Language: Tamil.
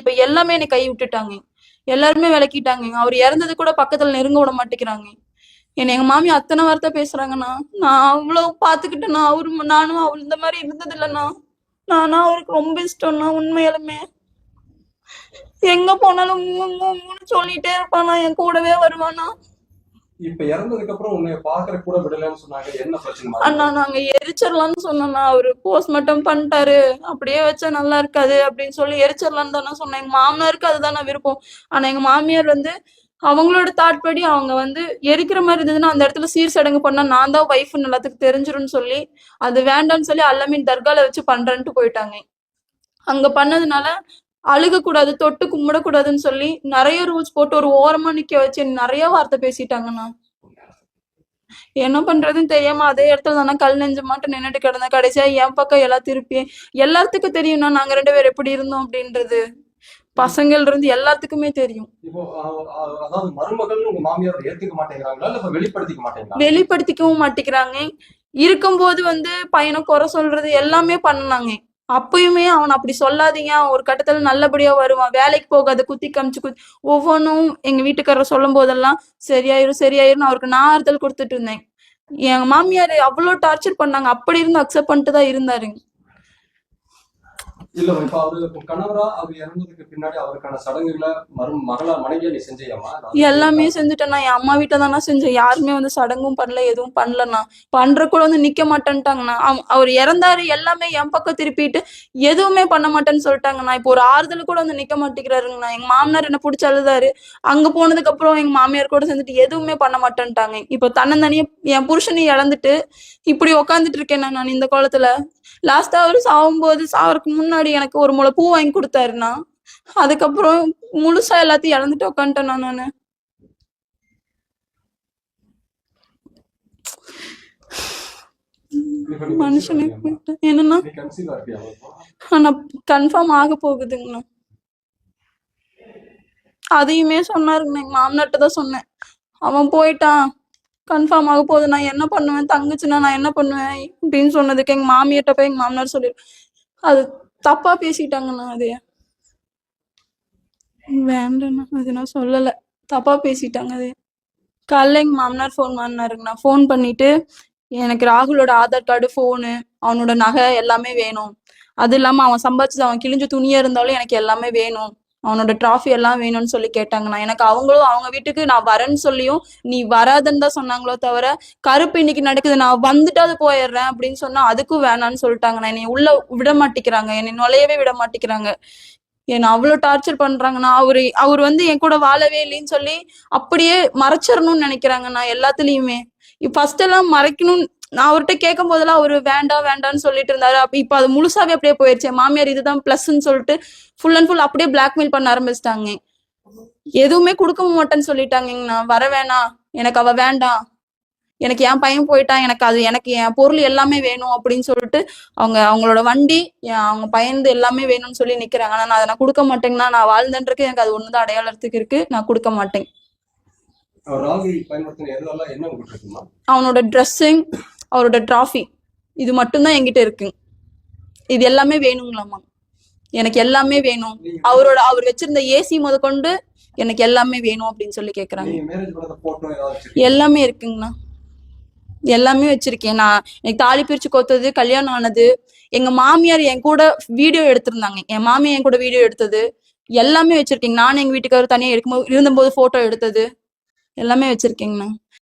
இப்ப எல்லாமே என்னை கை விட்டுட்டாங்க. எல்லாருமே விளக்கிட்டாங்க. அவர் இறந்தது கூட பக்கத்துல நெருங்க விட மாட்டேங்கிறாங்க. என்ன எங்க மாமி அத்தனை வார்த்தை பேசுறாங்கண்ணா. நான் அவ்வளவு பாத்துக்கிட்டேண்ணா. அவரு நானும் அவள் இந்த மாதிரி இருந்தது இல்லைண்ணா. நானா அவருக்கு ரொம்ப இஷ்டம்ண்ணா உண்மையாலுமே. எங்க போனாலும் சொல்லிட்டே இருப்பானா என் கூடவே வருவானா? இப்ப இறந்ததுக்கு அப்புறம் உன்னை பாக்குற கூட விடலன்னு சொன்னாங்க. என்ன பிரச்சனை அண்ணா நாங்க எரிச்சிடலாம்னு சொன்னோம்னா அவரு போஸ்ட்மார்ட்டம் பண்ணிட்டாரு. அப்படியே வச்சா நல்லா இருக்காது அப்படின்னு சொல்லி எரிச்சிடலாம்னு தானே சொன்னேன். எங்க மாமனாருக்கு அதுதானே விருப்பம். ஆனா எங்க மாமியார் வந்து அவங்களோட தாட் படி அவங்க வந்து எரிக்கிற மாதிரி இருந்ததுன்னா அந்த இடத்துல சீர் சடங்கு பண்ணா நான் தான் ஒய்ஃப்னு எல்லாத்துக்கு தெரிஞ்சிரும்னு சொல்லி அது வேண்டாம்னு சொல்லி அல்லமீன் தர்கால வச்சு பண்றேன்ட்டு போயிட்டாங்க. அங்க பண்ணதுனால அழுக கூடாது தொட்டு கும்பிடக்கூடாதுன்னு சொல்லி நிறைய ரூல்ஸ் போட்டு ஒரு ஓரமா நிக்க வச்சு நிறைய வார்த்தை பேசிட்டாங்கண்ணா என்ன பண்றதுன்னு தெரியாம அதே இடத்துல தானே கல் நெஞ்ச மாட்டு நின்னுட்டு கிடந்தேன். கடைசியா என் பக்கம் எல்லாம் திருப்பி எல்லாத்துக்கும் தெரியும்னா நாங்க ரெண்டு பேரும் எப்படி இருந்தோம் அப்படின்றது. பசங்கள்ல இருந்து எல்லாத்துக்குமே தெரியும். வெளிப்படுத்திக்கவும் மாட்டேங்கிறாங்க. இருக்கும்போது வந்து பையனை குறை சொல்றது எல்லாமே பண்ணாங்க அப்பயுமே அவன் அப்படி சொல்லாதீங்க. அவன் ஒரு கட்டத்துல நல்லபடியா வருவான். வேலைக்கு போகாத குத்தி காமிச்சு குத்தி ஒவ்வொன்றும் எங்க வீட்டுக்காரர் சொல்லும் போதெல்லாம் சரியாயிரும் சரியாயிரும் அவருக்கு நான் ஆறுதல் கொடுத்துட்டு இருந்தேன். எங்க மாமியார் அவ்வளோ டார்ச்சர் பண்ணாங்க. அப்படி இருந்து அக்செப்ட் பண்ணிட்டு தான் இருந்தாரு. இல்ல இப்ப அவரு கணவரா அவர் இறந்ததுக்கு பின்னாடி அவருக்கான சடங்குகளை மரு மகளா மனைவியா நீ செஞ்சியம்மா? எல்லாமே செஞ்சுட்டேண்ணா என் அம்மா வீட்டை தானே செஞ்சேன். யாருமே வந்து சடங்கும் பண்ணல எதுவும் பண்ணலண்ணா. பண்ற கூட வந்து நிக்க மாட்டேன்ட்டாங்கண்ணா. அவ- அவர் இறந்தாரு எல்லாமே என் பக்கம் திருப்பிட்டு எதுவுமே பண்ண மாட்டேன்னு சொல்லிட்டாங்கண்ணா. இப்போ ஒரு ஆறுதல் கூட வந்து நிக்க மாட்டேங்கிறாருங்கண்ணா. எங்க மாமனார் என்ன பிடிச்சி அழுதாரு. அங்க போனதுக்கு அப்புறம் எங்க மாமியார் கூட சேர்ந்துட்டு எதுவுமே பண்ண மாட்டேன்ட்டாங்க. இப்போ தன்னந்தனியே என் புருஷனை இழந்துட்டு இப்படி உக்காந்துட்டு இருக்கேன் நான் இந்த காலத்துல. லாஸ்டா அவரு சாகும்போது சாவறதுக்கு முன்னாடி எனக்கு ஒரு முளை பூ வாங்கி கொடுத்தாருண்ணா அதுக்கப்புறம் முழுசா எல்லாத்தையும் இழந்துட்டு உட்காந்துட்டேன் நானு மனுஷனுக்கு என்னன்னா ஆனா கன்ஃபார்ம் ஆக போகுதுங்கண்ணா. அதையுமே சொன்னாருங்கண்ணா எங்க மாமனார்ட்ட தான் சொன்னேன். அவன் போயிட்டான் கன்ஃபார்ம் ஆக போகுது நான் என்ன பண்ணுவேன் தங்கச்சுன்னா நான் என்ன பண்ணுவேன் அப்படின்னு சொன்னதுக்கு எங்க மாமியார்ட்ட போய் எங்க மாமனார் சொல்லி அது தப்பா பேசிட்டாங்கண்ணா அது. வேண்டண்ணா அது நான் சொல்லல. தப்பா பேசிட்டாங்க அது. காலைல எங்க மாமனார் ஃபோன் பண்ணாருங்கண்ணா ஃபோன் பண்ணிட்டு எனக்கு ராகுலோட ஆதார் கார்டு ஃபோனு அவனோட நகை எல்லாமே வேணும். அது இல்லாம அவன் சம்பாதிச்சது அவன் கிழிஞ்ச துணியா இருந்தாலும் எனக்கு எல்லாமே வேணும். அவனோட டிராஃபி எல்லாம் வேணும்னு சொல்லி கேட்டாங்கண்ணா எனக்கு அவங்களும் அவங்க வீட்டுக்கு நான் வரேன்னு சொல்லியும் நீ வராதுன்னு தான் சொன்னாங்களோ தவிர கருப்பு இன்னைக்கு நடக்குது நான் வந்துட்டாது போயிடுறேன் அப்படின்னு சொன்னா அதுக்கும் வேணாம்னு சொல்லிட்டாங்கண்ணா என்னை உள்ள விட மாட்டேங்கிறாங்க என்னை நுழையவே விட மாட்டேங்கிறாங்க என்னை அவ்வளவு டார்ச்சர் பண்றாங்கண்ணா அவரு அவர் வந்து என் கூட வாழவே இல்லைன்னு சொல்லி அப்படியே மறைச்சிடணும்னு நினைக்கிறாங்கண்ணா எல்லாத்துலயுமே. ஃபர்ஸ்ட் எல்லாம் மறைக்கணும்னு நான் அவர்கிட்ட கேட்கும் போதெல்லாம் அவரு வேண்டாம் வேண்டாம்னு சொல்லிட்டு இருந்தாரு. அப்ப இப்ப அது முழுசாவே அப்படியே போயிருச்சு. என் மாமியார் இதுதான் பிளஸ்ன்னு சொல்லிட்டு ஃபுல் அண்ட் ஃபுல் அப்படியே பிளாக்மெயில் பண்ண ஆரம்பிச்சிட்டாங்க. எதுவுமே கொடுக்க மாட்டேன்னு சொல்லிட்டாங்கண்ணா வர வேணாம் எனக்கு அவ வேண்டாம் எனக்கு என் பையன் போயிட்டான் எனக்கு அது எனக்கு என் பொருள் எல்லாமே வேணும் அப்படின்னு சொல்லிட்டு அவங்க அவங்களோட வண்டி அவங்க பையன்து எல்லாமே வேணும்னு சொல்லி நிக்கிறாங்க. ஆனா நான் அதை நான் கொடுக்க மாட்டேங்கன்னா நான் வாழ்ந்தன்றதுக்கு எனக்கு அது ஒண்ணுதான் அடையாளத்துக்கு இருக்கு. நான் கொடுக்க மாட்டேன். அவனோட ட்ரெஸ்ஸிங் அவரோட டிராஃபி இது மட்டும்தான் என்கிட்ட இருக்கு. இது எல்லாமே வேணுங்களாமா? எனக்கு எல்லாமே வேணும். அவரோட அவர் வச்சிருந்த ஏசி முதற்கொண்டு எனக்கு எல்லாமே வேணும் அப்படின்னு சொல்லி கேக்குறாங்க. எல்லாமே இருக்குங்கண்ணா. எல்லாமே வச்சிருக்கேன். நான் எனக்கு தாலி பிரிச்சு கோத்தது கல்யாணம் ஆனது எங்க மாமியார் என் கூட வீடியோ எடுத்திருந்தாங்க. என் மாமியார் என் கூட வீடியோ எடுத்தது எல்லாமே வச்சிருக்கேங்க நானும் எங்க வீட்டுக்காரர் தனியா இருக்கும்போது இருந்தபோது போட்டோ எடுத்தது எல்லாமே வச்சிருக்கேங்கண்ணா.